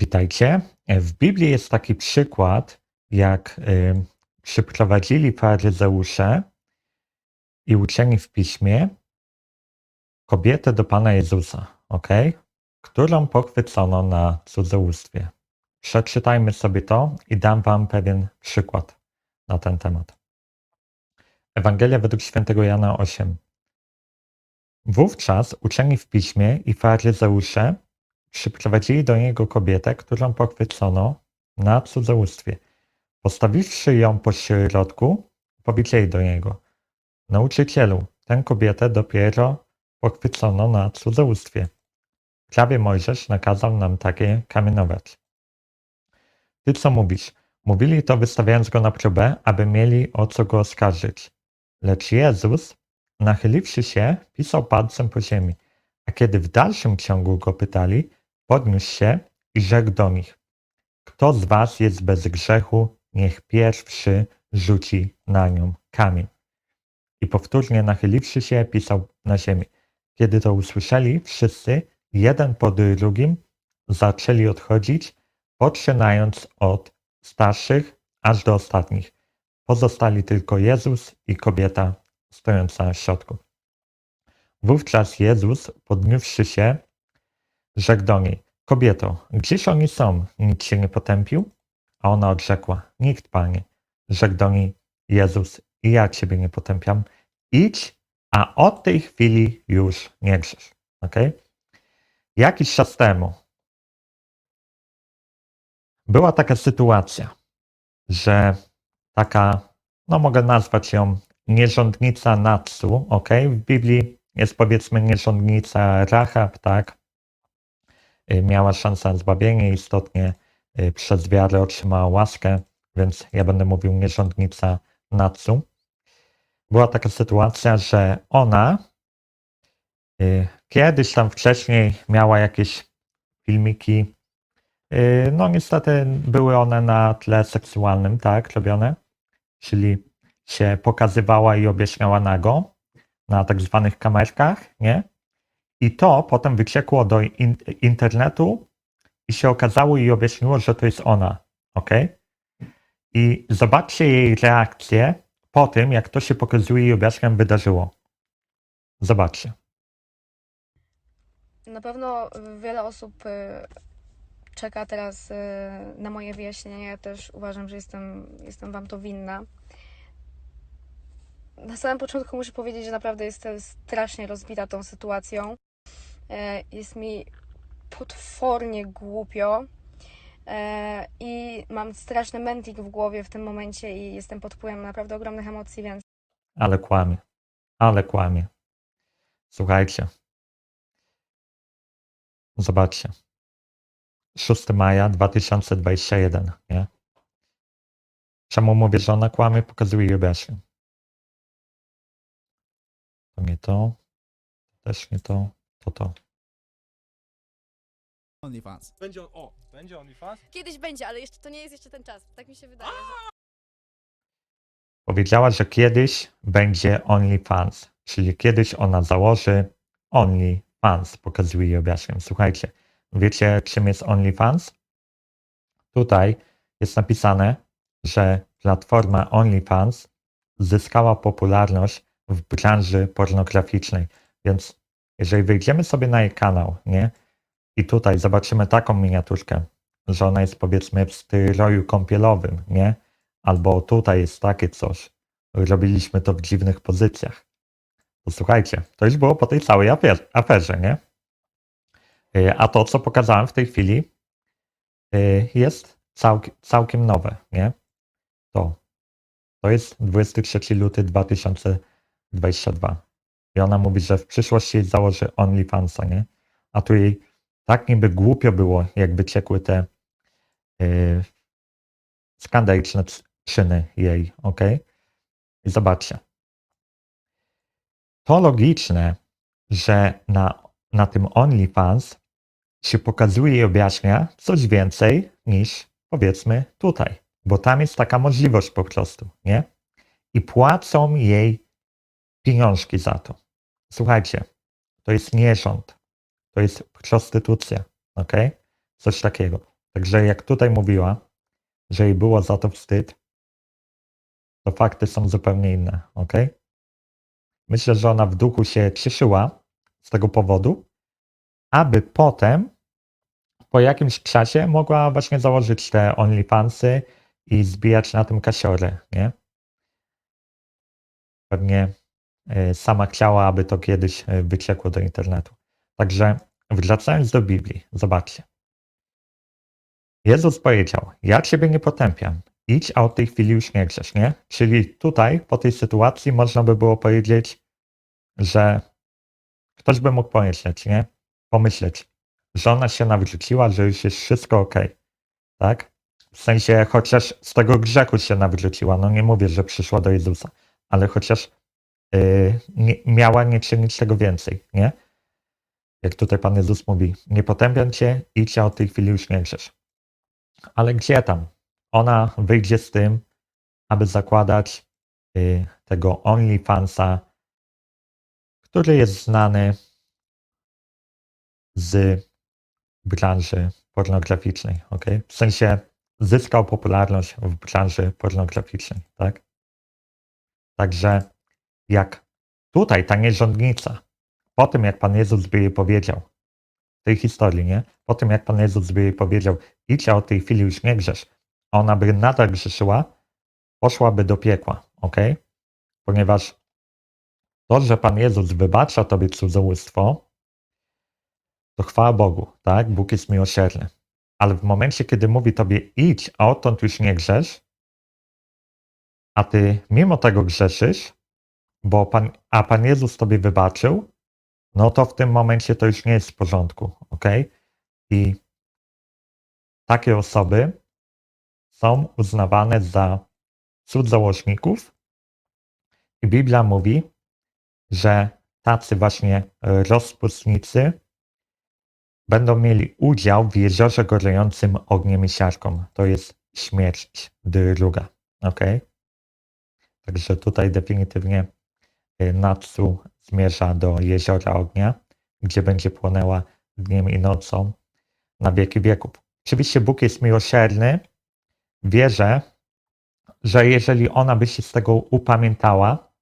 Witajcie. W Biblii jest taki przykład, jak y, przyprowadzili faryzeusze i uczeni w piśmie kobietę do Pana Jezusa, ok? którą pochwycono na cudzołóstwie. Przeczytajmy sobie to i dam Wam pewien przykład na ten temat. Ewangelia według świętego Jana 8. Wówczas uczeni w piśmie i faryzeusze przyprowadzili do niego kobietę, którą pochwycono na cudzołóstwie. Postawiwszy ją po środku, powiedzieli do niego: Nauczycielu, tę kobietę dopiero pochwycono na cudzołóstwie. Prawie Mojżesz nakazał nam takie kamienować. Ty co mówisz? Mówili to wystawiając go na próbę, aby mieli o co go oskarżyć. Lecz Jezus, nachyliwszy się, pisał palcem po ziemi, a kiedy w dalszym ciągu go pytali, podniósł się i rzekł do nich: Kto z was jest bez grzechu, niech pierwszy rzuci na nią kamień. I powtórnie nachyliwszy się, pisał na ziemi. Kiedy to usłyszeli, wszyscy, jeden po drugim, zaczęli odchodzić, poczynając od starszych aż do ostatnich. Pozostali tylko Jezus i kobieta stojąca w środku. Wówczas Jezus, podniósłszy się, rzekł do niej: Kobieto, gdzieś oni są? Nikt się nie potępił? A ona odrzekła: Nikt, panie. Rzekł do niej Jezus: I ja ciebie nie potępiam. Idź, a od tej chwili już nie grzesz. Okay? Jakiś czas temu była taka sytuacja, że taka, no mogę nazwać ją nierządnica Natsu, ok? W Biblii jest powiedzmy nierządnica Rahab, tak? Y, Miała szansę na zbawienie, istotnie y, przez wiarę otrzymała łaskę, więc ja będę mówił nierządnica Natsu. Była taka sytuacja, że ona y, kiedyś tam wcześniej miała jakieś filmiki, no niestety były one na tle seksualnym, tak, robione, czyli się pokazywała i objaśniała nago na tak zwanych kamerkach, nie? I to potem wyciekło do in internetu i się okazało i objaśniło, że to jest ona, ok? I zobaczcie jej reakcję po tym, jak to się pokazuje i objaśniam wydarzyło. Zobaczcie. Na pewno wiele osób y, czeka teraz y, na moje wyjaśnienie. Ja też uważam, że jestem, jestem Wam to winna. Na samym początku muszę powiedzieć, że naprawdę jestem strasznie rozbita tą sytuacją. E, Jest mi potwornie głupio e, i mam straszny mętlik w głowie w tym momencie i jestem pod wpływem naprawdę ogromnych emocji, więc Ale kłamie. Ale kłamie. Słuchajcie. Zobaczcie. 6 maja 2021, nie? Czemu mówię, że ona kłamie? Pokazuje objaśnię. To nie to. Też nie to. To to. OnlyFans. Będzie on, o, będzie OnlyFans? Kiedyś będzie, ale jeszcze to nie jest jeszcze ten czas. Tak mi się wydaje. Że... Powiedziała, że kiedyś będzie OnlyFans, czyli kiedyś ona założy OnlyFans, pokazuje i objaśniam. Słuchajcie, wiecie czym jest OnlyFans? Tutaj jest napisane, że platforma OnlyFans zyskała popularność w branży pornograficznej, więc jeżeli wejdziemy sobie na jej kanał, nie? I tutaj zobaczymy taką miniaturkę, że ona jest powiedzmy w stroju kąpielowym, nie? Albo tutaj jest takie coś. Robiliśmy to w dziwnych pozycjach. To słuchajcie, to już było po tej całej afer- aferze, nie? Y, A to, co pokazałem w tej chwili, y, jest całk- całkiem nowe, nie? To. To jest 23 luty 2022. I ona mówi, że w przyszłości założy OnlyFansa, nie? A tu jej tak niby głupio było, jak wyciekły te yy, skandaliczne czyny jej, ok? I zobaczcie. To logiczne, że na, na tym OnlyFans się pokazuje i objaśnia coś więcej niż powiedzmy tutaj, bo tam jest taka możliwość po prostu, nie? I płacą jej pieniążki za to. Słuchajcie, to jest nierząd, to jest prostytucja, ok? Coś takiego. Także jak tutaj mówiła, że jej było za to wstyd, to fakty są zupełnie inne, ok? Myślę, że ona w duchu się cieszyła z tego powodu, aby potem po jakimś czasie mogła właśnie założyć te OnlyFansy i zbijać na tym kasiory, nie? Pewnie sama chciała, aby to kiedyś e, wyciekło do internetu. Także wracając do Biblii, zobaczcie. Jezus powiedział, ja Ciebie nie potępiam, idź, a od tej chwili już nie grzesz, nie? Czyli tutaj, po tej sytuacji można by było powiedzieć, że ktoś by mógł pomyśleć, nie? Pomyśleć, że ona się nawróciła, że już jest wszystko ok, tak? W sensie, chociaż z tego grzechu się nawróciła, no nie mówię, że przyszła do Jezusa, ale chociaż nie, miała nie czynić tego więcej, nie? Jak tutaj Pan Jezus mówi, nie potępiam Cię, idź, a od tej chwili już nie grzesz. Ale gdzie tam? Ona wyjdzie z tym, aby zakładać yy, tego OnlyFansa, który jest znany z branży pornograficznej, ok? W sensie zyskał popularność w branży pornograficznej, tak? Także jak tutaj ta nierządnica, po tym jak Pan Jezus by jej powiedział, tej historii, nie? Po tym jak Pan Jezus by jej powiedział, idź, a od tej chwili już nie grzesz, a ona by nadal grzeszyła, poszłaby do piekła, ok? Ponieważ to, że Pan Jezus wybacza tobie cudzołóstwo, to chwała Bogu, tak? Bóg jest miłosierny. Ale w momencie, kiedy mówi tobie idź, a odtąd już nie grzesz, a ty mimo tego grzeszysz, bo pan, a Pan Jezus tobie wybaczył, no to w tym momencie to już nie jest w porządku, ok? I takie osoby są uznawane za cudzołożników i Biblia mówi, że tacy właśnie rozpustnicy będą mieli udział w jeziorze gorejącym ogniem i siarką. To jest śmierć druga. Ok? Także tutaj definitywnie Natsu zmierza do jeziora ognia, gdzie będzie płonęła dniem i nocą na wieki wieków. Oczywiście Bóg jest miłosierny. Wierzę, że jeżeli ona by się z tego upamiętała,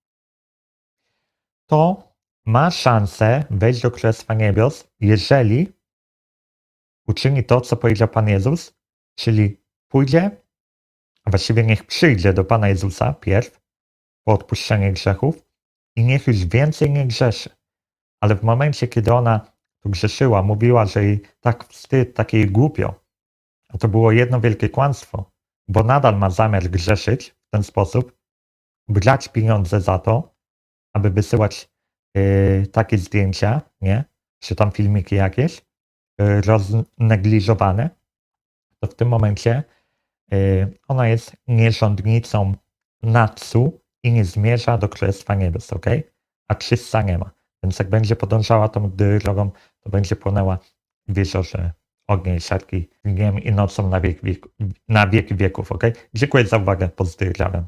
to ma szansę wejść do Królestwa Niebios, jeżeli uczyni to, co powiedział Pan Jezus, czyli pójdzie, a właściwie niech przyjdzie do Pana Jezusa pierw po odpuszczenie grzechów i niech już więcej nie grzeszy. Ale w momencie, kiedy ona tu grzeszyła, mówiła, że jej tak wstyd, takie jej głupio, a to było jedno wielkie kłamstwo, bo nadal ma zamiar grzeszyć w ten sposób, brać pieniądze za to, aby wysyłać yy, takie zdjęcia, nie? Czy tam filmiki jakieś, yy, roznegliżowane, to w tym momencie yy, ona jest nierządnicą Natsu i nie zmierza do Królestwa Niebios, ok? A czysta nie ma. Więc jak będzie podążała tą drogą, to będzie płonęła w jeziorze ognia i siarki dniem i nocą na wieki, wieku, na wieki wieków, ok? Dziękuję za uwagę, pozdrawiam.